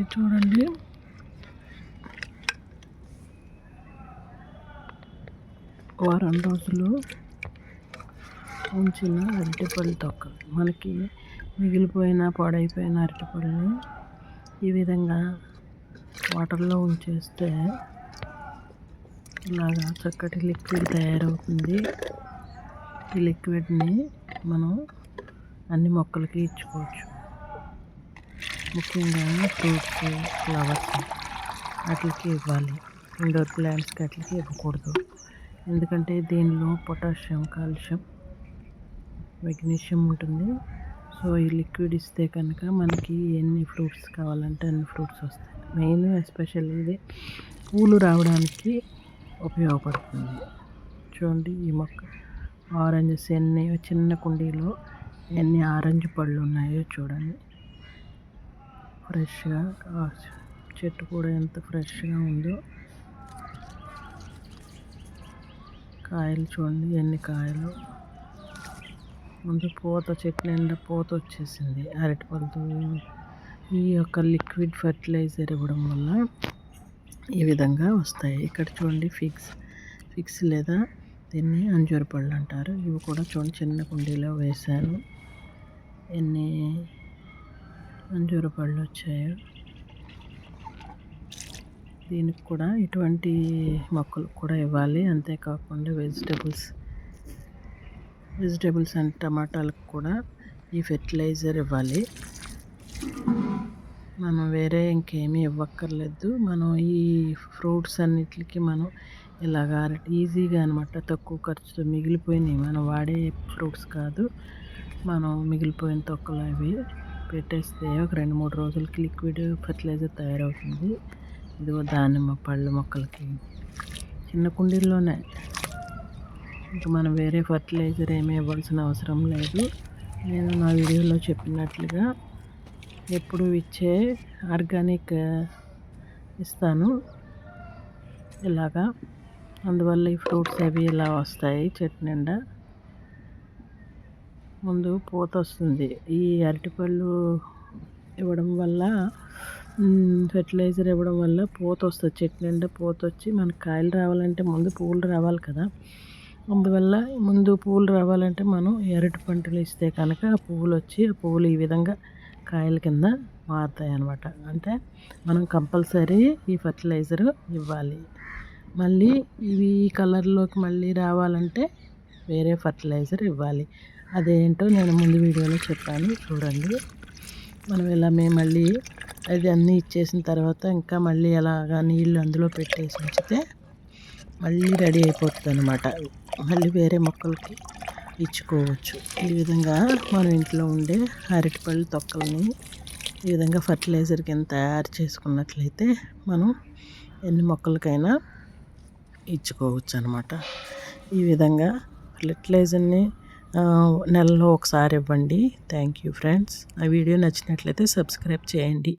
ఇది చూడండి. వారం రోజులు ఉంచిన అరటిపళ్ళు తొక్క మనకి మిగిలిపోయిన పాడైపోయిన అరటిపళ్ళు ఈ విధంగా వాటర్లో ఉంచేస్తే ఇలాగా చక్కటి లిక్విడ్ తయారవుతుంది. ఈ లిక్విడ్ని మనం అన్ని మొక్కలకి ఇచ్చుకోవచ్చు. ముఖ్యంగా ఫ్రూట్స్ ఫ్లవర్స్ వాటికి ఇవ్వాలి. ఇండోర్ ప్లాంట్స్కి అట్లకి ఇవ్వకూడదు. ఎందుకంటే దీనిలో పొటాషియం కాల్షియం మెగ్నీషియం ఉంటుంది. సో ఈ లిక్విడ్ ఇస్తే కనుక మనకి ఎన్ని ఫ్రూట్స్ కావాలంటే అన్ని ఫ్రూట్స్ వస్తాయి. మెయిన్ ఎస్పెషల్ ఇది పూలు రావడానికి ఉపయోగపడుతుంది. చూడండి ఈ మొక్క. ఆరెంజెస్ ఎన్ని చిన్న కుండీలో ఎన్ని ఆరెంజ్ పళ్ళు ఉన్నాయో చూడండి. ఫ్రెష్గా చెట్టు కూడా ఎంత ఫ్రెష్గా ఉందో. కాయలు చూడండి ఎన్ని కాయలు. ముందు పూత చెట్టు నిండా పూత వచ్చేసింది అరటిపళ్ళతో. ఈ యొక్క లిక్విడ్ ఫర్టిలైజర్ ఇవ్వడం వల్ల ఈ విధంగా వస్తాయి. ఇక్కడ చూడండి ఫిక్స్ ఫిక్స్ లేదా దీన్ని అంజూరు పళ్ళు అంటారు. ఇవి కూడా చూడండి చిన్న కుండీలో వేశాను. ఎన్ని అంజూర పళ్ళు వచ్చాయి. దీనికి కూడా ఇటువంటి మొక్కలు కూడా ఇవ్వాలి. అంతేకాకుండా వెజిటేబుల్స్ వెజిటేబుల్స్ అండ్ టమాటాలకు కూడా ఈ ఫెర్టిలైజర్ ఇవ్వాలి. మనం వేరే ఇంకేమీ ఇవ్వక్కర్లేదు. మనం ఈ ఫ్రూట్స్ అన్నిటికి మనం ఇలాగా ఈజీగా అనమాట తక్కువ ఖర్చుతో మిగిలిపోయినాయి మనం వాడే ఫ్రూట్స్ కాదు. మనం మిగిలిపోయిన తొక్కలు అవి. పెట్టేస్తే ఒక రెండు మూడు రోజులకి లిక్విడ్ ఫర్టిలైజర్ తయారవుతుంది. ఇదిగో దానిమ్మ పళ్ళు మొక్కలకి. చిన్న కుండీల్లోనే. ఇంకా మనం వేరే ఫర్టిలైజర్ ఏమీ ఇవ్వాల్సిన అవసరం లేదు. నేను నా వీడియోలో చెప్పినట్లుగా ఎప్పుడు ఇచ్చే ఆర్గానిక్ ఇస్తాను. ఇలాగా. అందువల్ల ఈ ఫ్రూట్స్ అవి ఇలా వస్తాయి చెట్టు నిండా. ముందు పూత వస్తుంది ఈ అరటిపళ్ళు ఇవ్వడం వల్ల ఫెర్టిలైజర్ ఇవ్వడం వల్ల పూత వస్తుంది చెట్టు నిండా పూత వచ్చి మనకు కాయలు రావాలంటే ముందు పువ్వులు రావాలి కదా. అందువల్ల ముందు పువ్వులు రావాలంటే మనం ఎరటి పంటలు ఇస్తే కనుక పువ్వులు వచ్చి ఆ పువ్వులు ఈ విధంగా కాయల కింద మారుతాయి అన్నమాట అంటే మనం కంపల్సరీ ఈ ఫర్టిలైజర్ ఇవ్వాలి. మళ్ళీ ఇవి ఈ కలర్లోకి మళ్ళీ రావాలంటే వేరే ఫర్టిలైజర్ ఇవ్వాలి. అదేంటో నేను ముందు వీడియోలో చెప్పాను. చూడండి. మనం ఇలా మేము మళ్ళీ అది అన్నీ ఇచ్చేసిన తర్వాత ఇంకా మళ్ళీ అలాగా నీళ్ళు అందులో పెట్టేసి ఉంచితే మళ్ళీ రెడీ అయిపోతుంది అనమాట మళ్ళీ వేరే మొక్కలకి ఇచ్చుకోవచ్చు. ఈ విధంగా మన ఇంట్లో ఉండే అరటిపళ్ళు తొక్కల్ని ఈ విధంగా ఫర్టిలైజర్ కింద తయారు చేసుకున్నట్లయితే మనం ఎన్ని మొక్కలకైనా ఇచ్చుకోవచ్చు అనమాట ఈ విధంగా ఫర్టిలైజర్ని నెలలో ఒకసారి ఇవ్వండి. థ్యాంక్ యూ ఫ్రెండ్స్ ఆ వీడియో నచ్చినట్లయితే సబ్స్క్రైబ్ చేయండి.